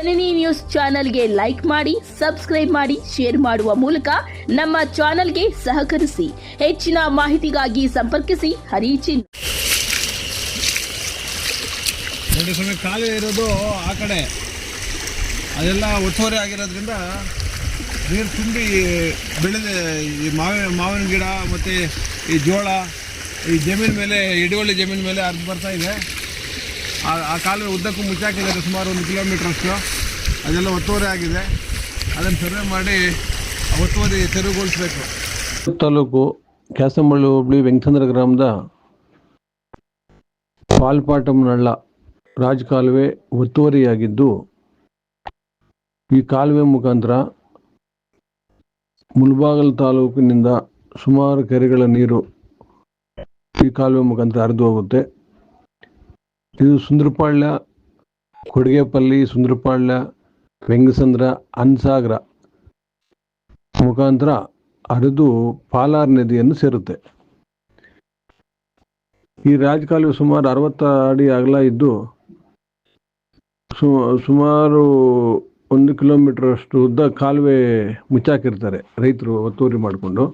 ಜನನಿ news ಚಾನೆಲ್ಗೆ like ಮಾಡಿ, subscribe ಮಾಡಿ, ಶೇರ್ ಮಾಡುವ ಮೂಲಕ ನಮ್ಮ ಚಾನೆಲ್ಗೆ ಸಹಕರಿಸಿ. ಹೆಚ್ಚಿನ ಮಾಹಿತಿಗಾಗಿ ಸಂಪರ್ಕಿಸಿ. ಹರಿಚಿನ್ ನೋಡಿ ಖಾಲಿ ಇರೋದು ಆ ಕಡೆ. ಅದೆಲ್ಲ ಒತ್ತುವರಿ ಆಗಿರೋದ್ರಿಂದ ನೀರು ತುಂಬಿ ಬೆಳೆದ. ಈ ಮಾವಿನ ಮಾವಿನ ಗಿಡ ಮತ್ತು ಈ ಜೋಳ, ಈ ಜಮೀನ ಮೇಲೆ ಇಡುವಳ್ಳಿ ಜಮೀನ ಮೇಲೆ ಹರಿದು ಬರ್ತಾ ಇದೆ. ಆ ಕಾಲುವೆ ಉದ್ದಕ್ಕೂ ಮುಚ್ಚಾಕಿದ್ದಾರೆ ಸುಮಾರು ಒಂದು ಕಿಲೋಮೀಟ್ರಷ್ಟು. ಅದೆಲ್ಲ ಒತ್ತುವರಿ ಆಗಿದೆ. ಅದನ್ನು ಸರ್ವೆ ಮಾಡಿ ಒತ್ತುವರಿ ತೆರವುಗೊಳಿಸಬೇಕು. ತಾಲೂಕು ಕ್ಯಾಸಂಬಳ್ಳಿ ಹೋಬಳಿ ವೆಂಕಟಂದ್ರ ಗ್ರಾಮದ ಪಾಲ್ಪಾಟಂನಳ್ಳ ರಾಜ್ ಕಾಲುವೆ ಒತ್ತುವರಿಯಾಗಿದ್ದು, ಈ ಕಾಲುವೆ ಮುಖಾಂತರ ಮುಲ್ಬಾಗಲ್ ತಾಲೂಕಿನಿಂದ ಸುಮಾರು ಕೆರೆಗಳ ನೀರು ಈ ಕಾಲುವೆ ಮುಖಾಂತರ ಹರಿದು ಹೋಗುತ್ತೆ. ಇದು ಸುಂದರಪಾಳ್ಯ, ಕೊಡುಗೆಪಲ್ಲಿ, ಸುಂದರಪಾಳ್ಯ ವೆಂಗಸಂದ್ರ ಅನ್ಸಾಗರ ಮುಖಾಂತರ ಹರಿದು ಪಾಲಾರ್ ನದಿಯನ್ನು ಸೇರುತ್ತೆ. ಈ ರಾಜಕಾಲುವೆ ಸುಮಾರು ಅರವತ್ತು ಅಡಿ ಅಗಲ ಇದ್ದು ಸುಮಾರು ಒಂದು ಕಿಲೋಮೀಟರ್ ಅಷ್ಟು ಉದ್ದ ಕಾಲುವೆ ಮುಚ್ಚಾಕಿರ್ತಾರೆ ರೈತರು ಒತ್ತುವರಿ ಮಾಡಿಕೊಂಡು.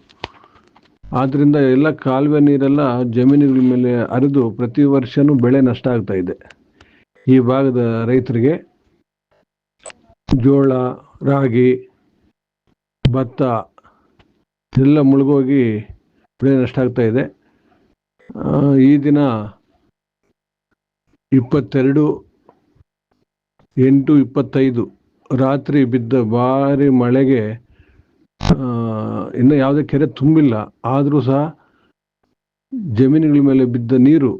ಆದ್ದರಿಂದ ಎಲ್ಲ ಕಾಲುವೆ ನೀರೆಲ್ಲ ಜಮೀನುಗಳ ಮೇಲೆ ಹರಿದು ಪ್ರತಿ ವರ್ಷನೂ ಬೆಳೆ ನಷ್ಟ ಆಗ್ತಾ ಇದೆ. ಈ ಭಾಗದ ರೈತರಿಗೆ ಜೋಳ, ರಾಗಿ, ಭತ್ತ ಎಲ್ಲ ಮುಳುಗೋಗಿ ಬೆಳೆ ನಷ್ಟ ಆಗ್ತಾ ಇದೆ. ಈ ದಿನ ಇಪ್ಪತ್ತೆರಡು ಎಂಟು ಇಪ್ಪತ್ತೈದು ರಾತ್ರಿ ಬಿದ್ದ ಭಾರಿ ಮಳೆಗೆ ಇನ್ನು ಯಾವುದೇ ಕೆರೆ ತುಂಬಿಲ್ಲ. ಆದರೂ ಸಹ ಜಮೀನುಗಳ ಮೇಲೆ ಬಿದ್ದ ನೀರು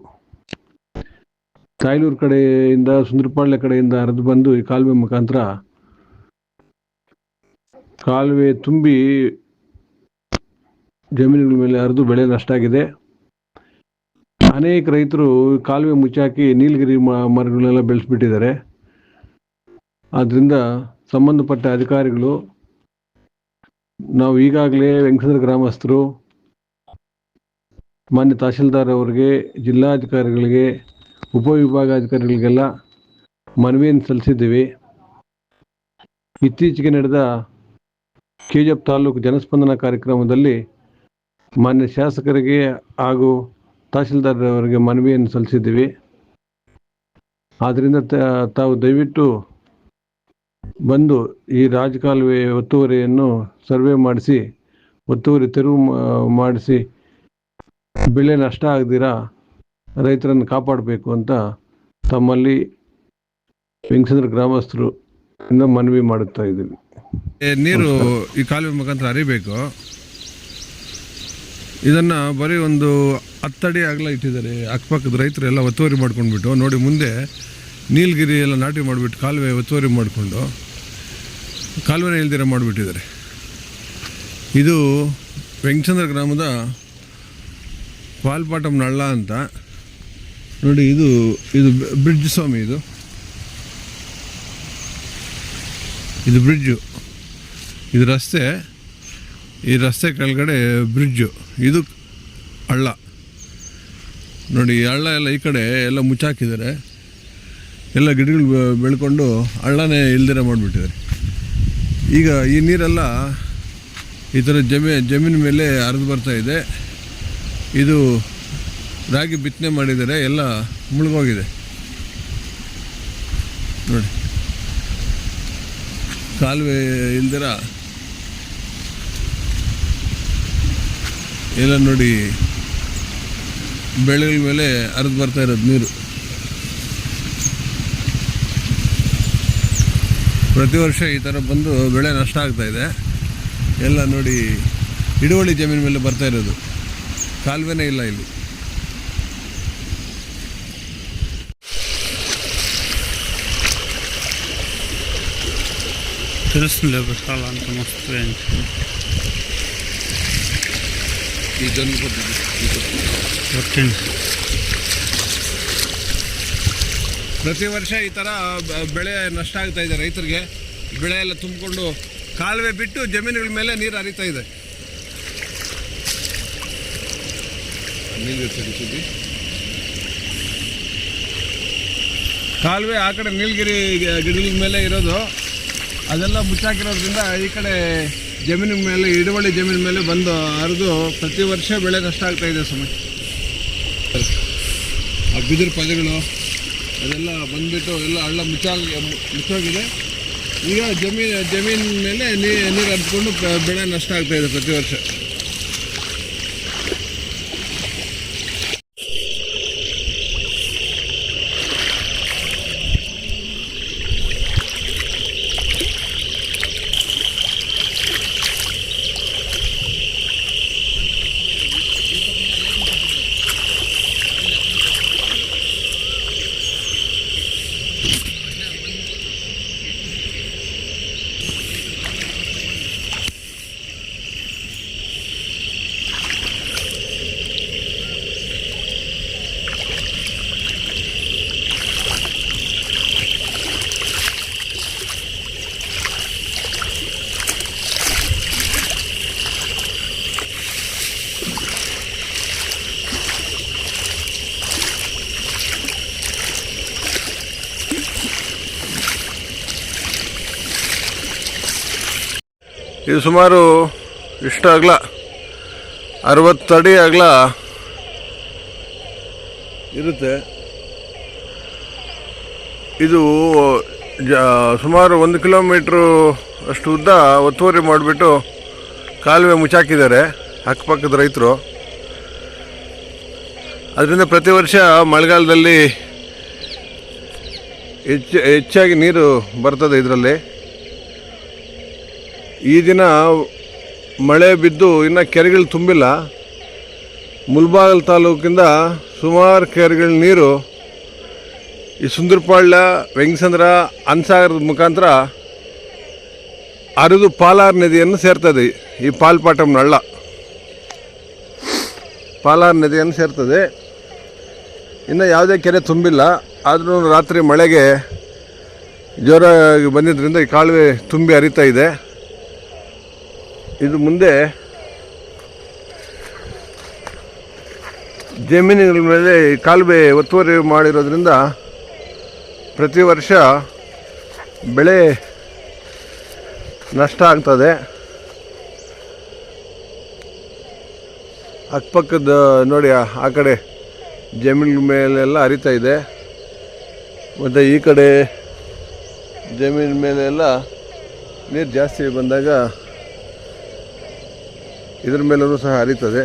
ತಾಯ್ಲೂರು ಕಡೆಯಿಂದ, ಸುಂದರಪಾಳ್ಯ ಕಡೆಯಿಂದ ಹರಿದು ಬಂದು ಈ ಕಾಲುವೆ ಮುಖಾಂತರ ಕಾಲುವೆ ತುಂಬಿ ಜಮೀನುಗಳ ಮೇಲೆ ಹರಿದು ಬೆಳೆ ನಷ್ಟ ಆಗಿದೆ. ಅನೇಕ ರೈತರು ಕಾಲುವೆ ಮುಚ್ಚಾಕಿ ನೀಲಗಿರಿ ಮರಗಳನ್ನೆಲ್ಲ ಬೆಳೆಸ್ಬಿಟ್ಟಿದ್ದಾರೆ. ಆದ್ದರಿಂದ ಸಂಬಂಧಪಟ್ಟ ಅಧಿಕಾರಿಗಳು ನಾವು ಈಗಾಗಲೇ ವೆಂಕಟೇಶ್ವರ ಗ್ರಾಮಸ್ಥರು, ಮಾನ್ಯ ತಹಶೀಲ್ದಾರ್ ಅವರಿಗೆ, ಜಿಲ್ಲಾಧಿಕಾರಿಗಳಿಗೆ ಉಪವಿಭಾಗಾಧಿಕಾರಿಗಳಿಗೆಲ್ಲ ಮನವಿಯನ್ನು ಸಲ್ಲಿಸಿದ್ದೀವಿ. ಇತ್ತೀಚೆಗೆ ನಡೆದ ಕೆ ತಾಲೂಕು ಜನಸ್ಪಂದನ ಕಾರ್ಯಕ್ರಮದಲ್ಲಿ ಮಾನ್ಯ ಶಾಸಕರಿಗೆ ಹಾಗೂ ತಹಶೀಲ್ದಾರ್ ಅವರಿಗೆ ಮನವಿಯನ್ನು ಸಲ್ಲಿಸಿದ್ದೀವಿ. ಆದ್ದರಿಂದ ತಾವು ದಯವಿಟ್ಟು ಬಂದು ಈ ರಾಜಕಾಲುವೆ ಒತ್ತುವರಿಯನ್ನು ಸರ್ವೆ ಮಾಡಿಸಿ ಒತ್ತುವರಿ ತೆರವು ಮಾಡಿಸಿ ಬೆಳೆ ನಷ್ಟ ಆಗದಿರ ರೈತರನ್ನು ಕಾಪಾಡಬೇಕು ಅಂತ ತಮ್ಮಲ್ಲಿ ಬೆಂಗಸಂದ್ರ ಗ್ರಾಮಸ್ಥರು ಇಂದ ಮನವಿ ಮಾಡುತ್ತಾ ಇದ್ದೀವಿ. ನೀರು ಈ ಕಾಲುವೆ ಮುಖಾಂತರ ಹರಿಬೇಕು. ಇದನ್ನ ಬರೀ ಒಂದು ಹತ್ತಡಿ ಆಗಲ ಇಟ್ಟಿದ್ದಾರೆ. ಅಕ್ಕಪಕ್ಕದ ರೈತರು ಎಲ್ಲ ಒತ್ತುವರಿ ಮಾಡ್ಕೊಂಡ್ಬಿಟ್ಟು ನೋಡಿ ಮುಂದೆ ನೀಲಗಿರಿ ಎಲ್ಲ ನಾಟಿ ಮಾಡಿಬಿಟ್ಟು ಕಾಲುವೆ ಒತ್ತುವರಿ ಮಾಡಿಕೊಂಡು ಕಾಲುವೆನೇ ಇಲ್ದಿರ ಮಾಡಿಬಿಟ್ಟಿದ್ದಾರೆ. ಇದು ವೆಂಕಚಂದ್ರ ಗ್ರಾಮದ ಪಾಲ್ಪಾಟಂ ನಳ್ಳ ಅಂತ. ನೋಡಿ, ಇದು ಇದು ಬ್ರಿಡ್ಜ್ ಸ್ವಾಮಿ ಇದು. ಇದು ಬ್ರಿಡ್ಜು. ಇದು ರಸ್ತೆ, ಈ ರಸ್ತೆ ಕೆಳಗಡೆ ಬ್ರಿಡ್ಜು. ಇದು ಹಳ್ಳ. ನೋಡಿ ಹಳ್ಳ ಎಲ್ಲ ಈ ಕಡೆ ಎಲ್ಲ ಮುಚ್ಚಾಕಿದ್ದಾರೆ. ಎಲ್ಲ ಗಿಡಗಳು ಬೆಳ್ಕೊಂಡು ಹಳ್ಳನೇ ಇಲ್ದಿರ ಮಾಡಿಬಿಟ್ಟಿದ್ದಾರೆ. ಈಗ ಈ ನೀರೆಲ್ಲ ಈ ಥರ ಜಮೀ, ಜಮೀನು ಮೇಲೆ ಹರಿದು ಬರ್ತಾ ಇದೆ. ಇದು ರಾಗಿ ಬಿತ್ತನೆ ಮಾಡಿದರೆ ಎಲ್ಲ ಮುಳುಗೋಗಿದೆ. ನೋಡಿ. ಕಾಲುವೆ ಇಲ್ದಿರ ಎಲ್ಲ ನೋಡಿ ಬೆಳೆಗಳ ಮೇಲೆ ಹರಿದು ಬರ್ತಾ ಇರೋದು ನೀರು. ಪ್ರತಿ ವರ್ಷ ಈ ಥರ ಬಂದು ಬೆಳೆ ನಷ್ಟ ಆಗ್ತಾ ಇದೆ. ಎಲ್ಲ ನೋಡಿ ಹಿಡುವಳಿ ಜಮೀನು ಮೇಲೆ ಬರ್ತಾ ಇರೋದು. ಕಾಲುವೆನೇ ಇಲ್ಲ ಇಲ್ಲಿ. ತಿಳಿಸ್ಲೇ ಬಿಟ್ರಲ್ಲ ಅಂತ ಮಸ್ತ್ ಈ ಕೊಟ್ಟಿದ್ದೀನಿ ಪ್ರತಿ ವರ್ಷ ಈ ಥರ ಬೆಳೆ ನಷ್ಟ ಆಗ್ತಾ ಇದೆ ರೈತರಿಗೆ. ಬೆಳೆ ಎಲ್ಲ ತುಂಬಿಕೊಂಡು ಕಾಲುವೆ ಬಿಟ್ಟು ಜಮೀನುಗಳ ಮೇಲೆ ನೀರು ಹರಿತಾ ಇದೆ. ಕಾಲುವೆ ಆ ಕಡೆ ನೀಲಗಿರಿ ಗಿಡಗಳ ಮೇಲೆ ಇರೋದು. ಅದೆಲ್ಲ ಮುಚ್ಚಾಕಿರೋದ್ರಿಂದ ಈ ಕಡೆ ಜಮೀನಿನ ಮೇಲೆ ಹಿಡುವಳಿ ಜಮೀನಿನ ಮೇಲೆ ಬಂದು ಹರಿದು ಪ್ರತಿ ವರ್ಷ ಬೆಳೆ ನಷ್ಟ ಆಗ್ತಾ ಇದೆ ಸಮಯ ಆ ಬಿದಿರು ಪದಗಳು ಅದೆಲ್ಲ ಬಂದ್ಬಿಟ್ಟು ಎಲ್ಲ ಹಳ್ಳ ಮುಚ್ಚಾಗಿ, ಮುಚ್ಚೋಗಿದೆ. ಈಗ ಜಮೀನು ಜಮೀನ್ ಮೇಲೆ ನೀರು ಹರಿಸ್ಕೊಂಡು ಬೆಳೆ ನಷ್ಟ ಆಗ್ತಾಯಿದೆ ಪ್ರತಿ ವರ್ಷ. ಇದು ಸುಮಾರು ಇಷ್ಟು ಅಗಲ ಅರವತ್ತಡಿ ಅಗಲ ಇರುತ್ತೆ. ಇದು, ಜ, ಸುಮಾರು ಒಂದು ಕಿಲೋಮೀಟ್ರು ಅಷ್ಟು ಉದ್ದ ಒತ್ತುವರಿ ಮಾಡಿಬಿಟ್ಟು ಕಾಲುವೆ ಮುಚ್ಚಾಕಿದ್ದಾರೆ, ಅಕ್ಕಪಕ್ಕದ ರೈತರು. ಅದರಿಂದ ಪ್ರತಿ ವರ್ಷ ಮಳೆಗಾಲದಲ್ಲಿ ಹೆಚ್ಚು, ಹೆಚ್ಚಾಗಿ ನೀರು ಬರ್ತದೆ ಇದರಲ್ಲಿ. ಈ ದಿನ ಮಳೆ ಬಿದ್ದು ಇನ್ನು ಕೆರೆಗಳು ತುಂಬಿಲ್ಲ. ಮುಲ್ಬಾಗಲ್ ತಾಲೂಕಿಂದ ಸುಮಾರು ಕೆರೆಗಳ ನೀರು ಈ ಸುಂದರಪಾಳ್ಯ ವೆಂಗಸಂದ್ರ ಅನ್ಸಾಗರದ ಮುಖಾಂತರ ಅರಿದು ಪಾಲಾರ್ ನದಿಯನ್ನು ಸೇರ್ತದೆ ಈ ಪಾಲ್ಪಾಟಂ ಹಳ್ಳ. ಪಾಲಾರ್ ನದಿಯನ್ನು ಸೇರ್ತದೆ. ಇನ್ನು ಯಾವುದೇ ಕೆರೆ ತುಂಬಿಲ್ಲ. ಆದರೂ ರಾತ್ರಿ ಮಳೆಗೆ ಜ್ವರ ಬಂದಿದ್ದರಿಂದ ಈ ಕಾಲುವೆ ತುಂಬಿ ಹರಿತಾ ಇದೆ. ಇದು ಮುಂದೆ ಜಮೀನುಗಳ ಮೇಲೆ ಕಾಲುವೆ ಒತ್ತುವರಿ ಮಾಡಿರೋದ್ರಿಂದ ಪ್ರತಿ ವರ್ಷ ಬೆಳೆ ನಷ್ಟ ಆಗ್ತದೆ. ಅಕ್ಕಪಕ್ಕದ ನೋಡಿ, ಆ- ಕಡೆ ಜಮೀನಿನ ಮೇಲೆಲ್ಲ ಅರಿತಾ ಇದೆ. ಮತ್ತು ಈ ಕಡೆ ಜಮೀನಿನ ಮೇಲೆಲ್ಲ ನೀರು ಜಾಸ್ತಿ ಬಂದಾಗ ಇದ್ರ ಮೇಲೂ ಸಹ ಹರಿತದೆ.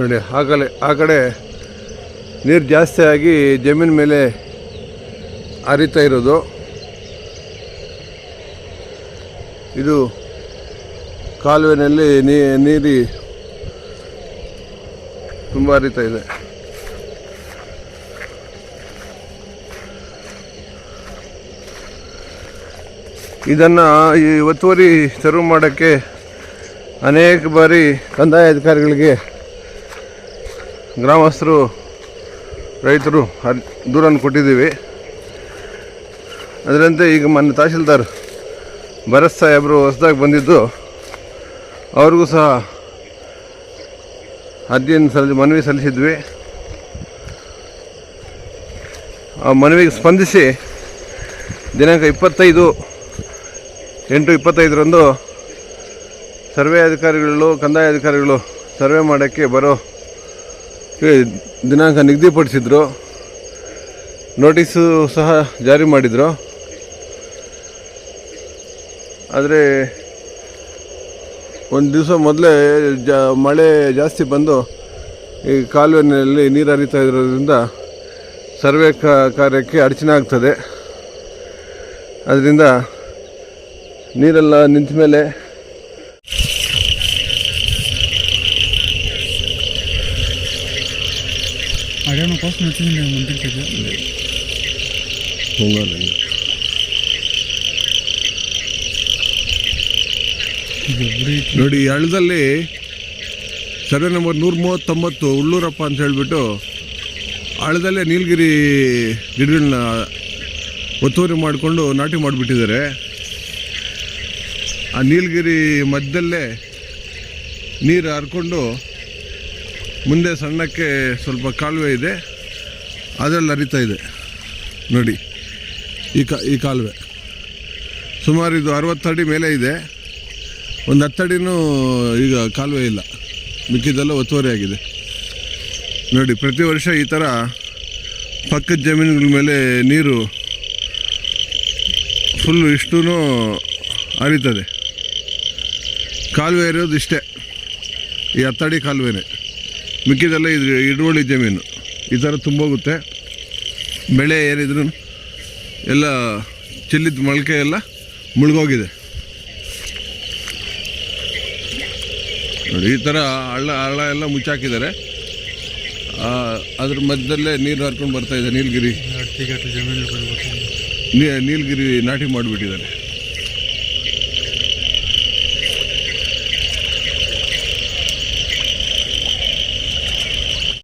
ನೋಡಿ, ಆ ಕಡೆ ಆ ಕಡೆ ನೀರು ಜಾಸ್ತಿಯಾಗಿ ಜಮೀನ್ ಮೇಲೆ ಹರಿತಾ ಇರೋದು. ಇದು ಕಾಲುವೆನಲ್ಲಿ ನೀರಿ ತುಂಬ ಹರಿತಾ ಇದೆ. ಇದನ್ನು ಈ ಒತ್ತುವರಿ ತೆರವು ಮಾಡೋಕ್ಕೆ ಅನೇಕ ಬಾರಿ ಕಂದಾಯ ಅಧಿಕಾರಿಗಳಿಗೆ ಗ್ರಾಮಸ್ಥರು, ರೈತರು ದೂರನ್ನು ಕೊಟ್ಟಿದ್ದೀವಿ. ಅದರಂತೆ ಈಗ ಮೊನ್ನೆ ತಹಶೀಲ್ದಾರ್ ಭರತ್ ಸಾಹೇಬರು ಹೊಸದಾಗಿ ಬಂದಿದ್ದು, ಅವ್ರಿಗೂ ಸಹ ಅರ್ಜಿಯನ್ನು ಸಲ್ಲಿ ಮನವಿ ಸಲ್ಲಿಸಿದ್ವಿ. ಆ ಮನವಿಗೆ ಸ್ಪಂದಿಸಿ ದಿನಾಂಕ ಇಪ್ಪತ್ತೈದು, ಎಂಟು ಇಪ್ಪತ್ತೈದರಂದು ಸರ್ವೆ ಅಧಿಕಾರಿಗಳು, ಕಂದಾಯ ಅಧಿಕಾರಿಗಳು ಸರ್ವೆ ಮಾಡೋಕ್ಕೆ ಬರೋ ದಿನಾಂಕ ನಿಗದಿಪಡಿಸಿದ್ರು. ನೋಟಿಸು ಸಹ ಜಾರಿ ಮಾಡಿದರು. ಆದರೆ ಒಂದು ದಿವಸ ಮೊದಲೇ ಜ, ಮಳೆ ಜಾಸ್ತಿ ಬಂದು ಈ ಕಾಲುವೆನಲ್ಲಿ ನೀರು ಹರಿತಾ ಇರೋದ್ರಿಂದ ಸರ್ವೆ ಕಾರ್ಯಕ್ಕೆ ಅಡಚಣೆ ಆಗ್ತದೆ. ಅದರಿಂದ ನೀರೆಲ್ಲ ನಿಂತ ಮೇಲೆ అడేమో కోసం వచ్చింది నేను ముందుకు ಮುಂಗಾರು ಇದು ಒಬ್ಬರು ನೋಡಿ ಈ ಹಳ್ಳದಲ್ಲಿ ಸರ್ವೆ ನಂಬರ್ ನೂರ ಮೂವತ್ತೊಂಬತ್ತು ಉಳ್ಳೂರಪ್ಪ ಅಂತ ಹೇಳಿಬಿಟ್ಟು ಹಳ್ಳದಲ್ಲೇ ನೀಲಗಿರಿ ಗಿಡಗಳನ್ನ ಒತ್ತುವರಿ ಮಾಡಿಕೊಂಡು ನಾಟಿ ಮಾಡಿಬಿಟ್ಟಿದ್ದಾರೆ ಆ ನೀಲಗಿರಿ ಮಧ್ಯದಲ್ಲೇ ನೀರು ಹರ್ಕೊಂಡು ಮುಂದೆ ಸಣ್ಣಕ್ಕೆ ಸ್ವಲ್ಪ ಕಾಲುವೆ ಇದೆ. ಅದರಲ್ಲಿ ಹರಿತಾ ಇದೆ. ನೋಡಿ, ಈ ಕಾ, ಈ ಕಾಲುವೆ. ಸುಮಾರು ಇದು ಅರವತ್ತಡಿ ಮೇಲೆ ಇದೆ. ಒಂದು ಹತ್ತಡಿನೂ ಈಗ ಕಾಲುವೆ ಇಲ್ಲ. ಮಿಕ್ಕಿದ್ದೆಲ್ಲ ಒತ್ತುವರಿ ಆಗಿದೆ. ನೋಡಿ, ಪ್ರತಿ ವರ್ಷ ಈ ಥರ ಪಕ್ಕದ ಜಮೀನುಗಳ ಮೇಲೆ ನೀರು ಫುಲ್ಲು ಇಷ್ಟೂ ಹರಿತದೆ. ಕಾಲುವೆ ಇರೋದು ಇಷ್ಟೇ. ಈ ಹತ್ತಡಿ ಕಾಲುವೆನೇ. ಮಿಕ್ಕಿದೆಲ್ಲ ಇದು ಹಿಡುವಳಿ ಜಮೀನು. ಈ ಥರ ತುಂಬೋಗುತ್ತೆ. ಬೆಳೆ ಏನಿದ್ರು ಎಲ್ಲ ಚೆಲ್ಲಿದ ಮೊಳಕೆ ಎಲ್ಲ ಮುಳುಗೋಗಿದೆ. ನೋಡಿ ಈ ಥರ ಹಳ್ಳ ಹಳ್ಳ ಎಲ್ಲ ಮುಚ್ಚಾಕಿದ್ದಾರೆ. ಅದ್ರ ಮಧ್ಯದಲ್ಲೇ ನೀರು ಹರ್ಕೊಂಡು ಬರ್ತಾ ಇದೆ ನೀಲಗಿರಿ. ನೀಲಗಿರಿ ನಾಟಿ ಮಾಡಿಬಿಟ್ಟಿದ್ದಾರೆ.